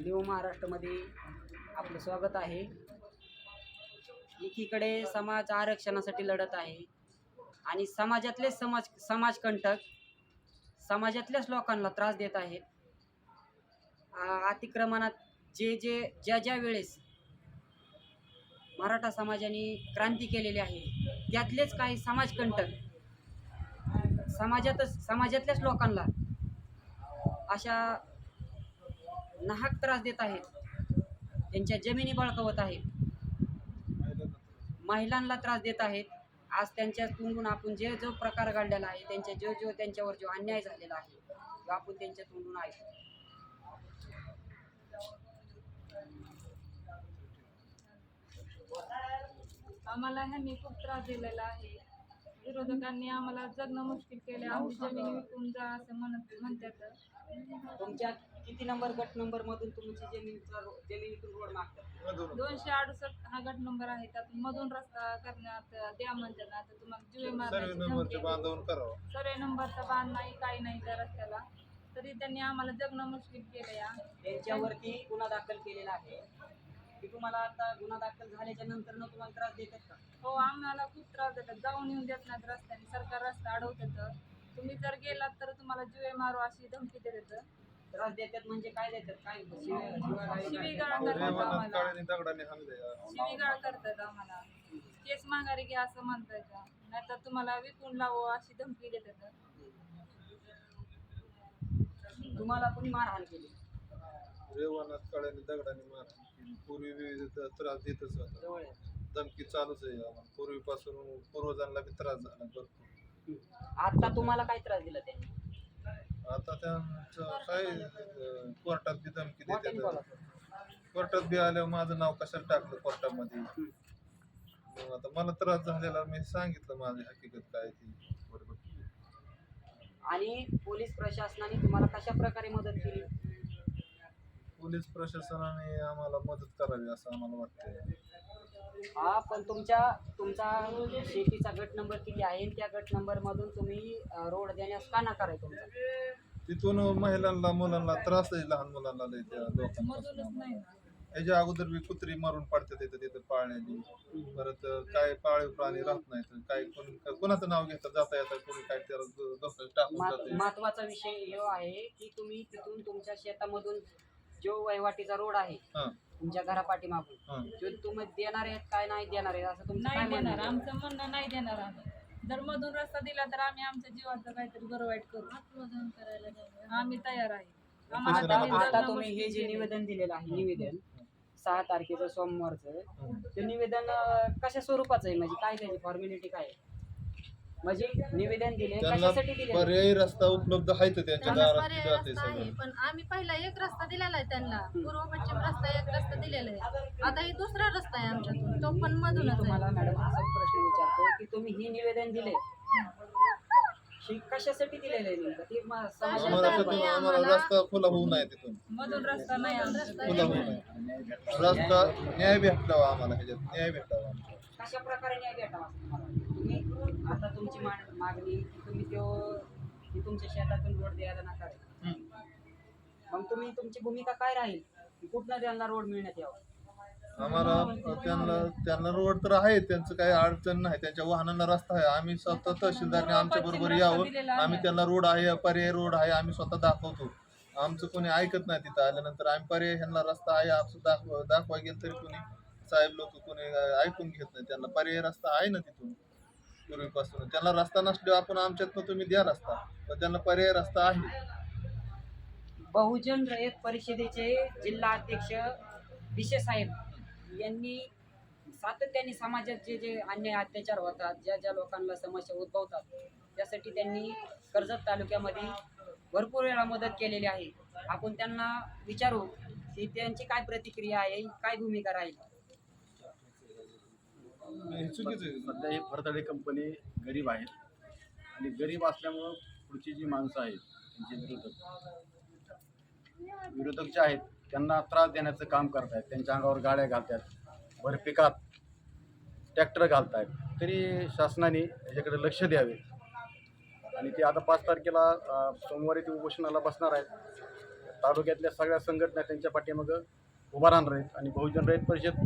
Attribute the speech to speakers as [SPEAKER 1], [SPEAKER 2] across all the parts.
[SPEAKER 1] New महाराष्ट्रामध्ये आपलं स्वागत आहे. एकीकडे समाज आरक्षणासाठी लढत आहे आणि समाजातलेच समाज समाजकंटक समाजातल्याच लोकांना त्रास देत आहेत. अतिक्रमणात जे जे ज्या ज्या वेळेस मराठा समाजाने क्रांती केलेली आहे त्यातलेच काही समाजकंटक समाजातच समाजातल्याच लोकांना अशा नाहक त्रास देत आहेत. त्यांच्या जमिनी बळकवत आहेत. महिलांना त्रास देत आहेत. आज त्यांच्या तोंडून आपण जे जो प्रकार घडलेला आहे त्यांच्या जो जो त्यांच्यावर जो अन्याय झालेला आहे तो आपण त्यांच्या तोंडून ऐकतो
[SPEAKER 2] आम्हाला ह्यांनी खूप त्रास दिलेला आहे. विरोधकांनी आम्हाला जगणं मुश्किल केले आमची जमीन विकून जा असं म्हणत म्हणतात
[SPEAKER 1] तुमच्या किती नंबर गट नंबर मधून तुमची जमिनीचा जमिनीतून रोड मागतात?
[SPEAKER 2] दोनशे अडुसष्ट हा गट नंबर आहे. त्यात मधून रस्ता करण्यात द्या म्हणतात ना. तर तुम्हाला जुवे
[SPEAKER 3] सर्व
[SPEAKER 2] मारण्याची सर्वे नंबरचा बांध नाही काही नाही त्या रस्त्याला. तरी त्यांनी आम्हाला जगणं मुश्किल केलं या
[SPEAKER 1] त्यांच्यावरती गुन्हा दाखल केलेला आहे. की तुम्हाला आता गुन्हा दाखल झाल्याच्यानंतर न तुम्हाला त्रास देतात का?
[SPEAKER 2] हो आम्हाला खूप त्रास देतात. जाऊन येऊन देत नाहीत रस्त्याने. सरकार रस्ता अडवतात. तुम्ही जर गेलात तर तुम्हाला जुवे मारू अशी धमकी देतात.
[SPEAKER 1] त्रास देतात म्हणजे काय देतात? काय
[SPEAKER 2] शिवीगाळ
[SPEAKER 1] करतात.
[SPEAKER 2] आम्हाला. शिवीगाळ करतात आम्हाला. केस माघारी घ्या असं म्हणतात. नाहीतर तुम्हाला विकून लावू अशी धमकी देतात.
[SPEAKER 1] तुम्हाला कोणी मारहाण केली?
[SPEAKER 3] रेवानात काळ्याने दगडाने मार पूर्वी विविध त्रास देतच होता. धमकी चालूच आहे. आम्हाला पूर्वीपासून पूर्वजांना बी त्रास झाला भरपूर.
[SPEAKER 1] आता तुम्हाला काय त्रास दिला त्यांनी?
[SPEAKER 3] आता त्यांचं काय कोर्टात बी धमकी देते. कोर्टात बी आल्यावर माझं नाव कशाला टाकलं कोर्टामध्ये? मग आता मला त्रास झालेला मी सांगितलं माझी हकीकत काय ती. बरोबर.
[SPEAKER 1] आणि पोलीस प्रशासनाने तुम्हाला कशा प्रकारे मदत केली?
[SPEAKER 3] पोलीस प्रशासनाने आम्हाला मदत करावी असं आम्हाला वाटतंय.
[SPEAKER 1] हा पण तुमच्या तुमचा शेतीचा गट नंबर किती आहे? आणि त्या गट नंबर मधून तुम्ही रोड देण्यास का नकार आहे तुमचा?
[SPEAKER 3] तिथून महिलांना मुलांना त्रास आहे लहान मुलांना त्या
[SPEAKER 2] मधूनच
[SPEAKER 3] लोकांपासून.
[SPEAKER 2] नाही ना
[SPEAKER 3] याच्या अगोदर बी कुत्री मारून पडतात तिथं तिथं पाळण्याची परत काय पाळीव प्राणी राहत नाहीत काय कोणी कोणाचं नाव घेतात जाता येतात कोणी काय त्याला टाकून
[SPEAKER 1] महत्त्वाचा विषय हे आहे की तुम्ही तिथून तुमच्या शेतामधून जो वहिवाटीचा रोड आहे
[SPEAKER 3] हा.
[SPEAKER 1] तुमच्या घरा पाठीमागून जो तुम्ही देणार आहेत काय नाही देणार आहेत असं तुमचं काय
[SPEAKER 2] नाही देणार? आमचं म्हणणं नाही देणार आम्ही. जर मधून रस्ता दिला तर आम्ही आमच्या जीवाचं काहीतरी बरं वाईट करू. आत्मदहन करायला आम्ही तयार आहे. आम्हाला
[SPEAKER 3] आता-
[SPEAKER 2] त्यांनी
[SPEAKER 1] आता
[SPEAKER 2] जगणं
[SPEAKER 1] तुम्ही हे
[SPEAKER 2] मुश्किल
[SPEAKER 1] जे. निवेदन दिलेलं आहे निवेदन सहा तारखेचं सोमवारचं. ते निवेदन अं, कशा स्वरूपाचं आहे? म्हणजे काय त्याची फॉर्मॅलिटी काय आहे? म्हणजे निवेदन दिले
[SPEAKER 3] त्यांना
[SPEAKER 1] कशासाठी दिले?
[SPEAKER 3] पर्यायी रस्ता उपलब्ध आहे तर त्यांच्या
[SPEAKER 4] त्यांना
[SPEAKER 3] दारात
[SPEAKER 4] पर्याय
[SPEAKER 3] जाते
[SPEAKER 4] रस्ता आहे
[SPEAKER 3] सगळं.
[SPEAKER 4] पण आम्ही पहिला एक रस्ता दिलेला आहे त्यांना. पूर्व पश्चिम रस्ता एक रस्ता दिलेला आहे. आता ही दुसरा रस्ता आहे आमच्यातून. तो पण मधूनच
[SPEAKER 1] तुम्हाला
[SPEAKER 4] आहे.
[SPEAKER 1] मॅडम असा प्रश्न विचारतो की तुम्ही हे निवेदन दिले? हे कशासाठी दिलेलं आहे नेमकं? ते म- समाजाला
[SPEAKER 3] आम्हाला? आम्हाला रस्ता खुला होऊ नये तिथून.
[SPEAKER 2] मधून रस्ता नाही
[SPEAKER 3] खुला होऊ नये. रस्ता न्याय भेटावा आम्हाला ह्याच्यात न्याय भेटावा.
[SPEAKER 1] कशा प्रकारे न्याय भेटावा? असं तुम्हाला? तुम्ही आता तुमची मागणी की तुम्ही तो की तुमच्या शेतातून रोड द्यायला.
[SPEAKER 3] हम्म.
[SPEAKER 1] मग तुम्ही तुमची भूमिका काय राहील? की कुठनं त्यांना रोड मिळण्यात यावं?
[SPEAKER 3] आम्हाला त्यांना त्यांना रोड तर आहे त्यांचं काही अडचण नाही त्यांच्या वाहनांना रस्ता आहे. आम्ही स्वतः तहसीलदारने आमच्या बरोबर यावं. आम्ही त्यांना रोड आहे पर्याय रोड आहे आम्ही स्वतः दाखवतो. आमचं कोणी ऐकत नाही तिथं आल्यानंतर आम्ही पर्याय ह्यांना रस्ता आहे असं दाखव दाखवा गेलं तरी कोणी साहेब लोक कोणी ऐकून घेत नाही. त्यांना पर्याय रस्ता आहे ना तिथून. पूर्वीपासून त्यांना रस्ता नसल्यावर आपण आमच्यातनं तुम्ही द्या रस्ता. पण त्यांना पर्याय रस्ता आहे.
[SPEAKER 1] बहुजन रयत परिषदेचे जिल्हा अध्यक्ष विशे साहेब यांनी सातत्याने समाजात जे जे अन्याय अत्याचार होतात ज्या ज्या लोकांना समस्या उद्भवतात त्यासाठी त्यांनी कर्जत तालुक्यामध्ये भरपूर वेळा मदत केलेली आहे. आपण त्यांना विचारू की त्यांची काय प्रतिक्रिया आहे काय भूमिका राहील?
[SPEAKER 5] सध्या ही फरतडे कंपनी गरीब आहे. आणि गरीब असल्यामुळं पुढची जी माणसं आहेत त्यांचे विरोधक विरोधक जे आहेत त्यांना त्रास देण्याचं काम करत आहेत त्यांच्या अंगावर गाड्या घालतात भर पिकात ट्रॅक्टर घालतायत. तरी शासनाने याच्याकडे लक्ष द्यावे. आणि ते आता पाच तारखेला सोमवारी ते उपोषणाला बसणार आहेत. तालुक्यातल्या सगळ्या संघटना त्यांच्या पाठीमागं उभा राहणार आहेत. आणि बहुजन रयत परिषद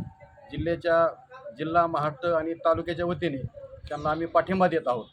[SPEAKER 5] जिल्ह्याच्या जिल्हा महाराष्ट्र आणि तालुक्याच्या वतीने त्यांना आम्ही पाठिंबा देत आहोत.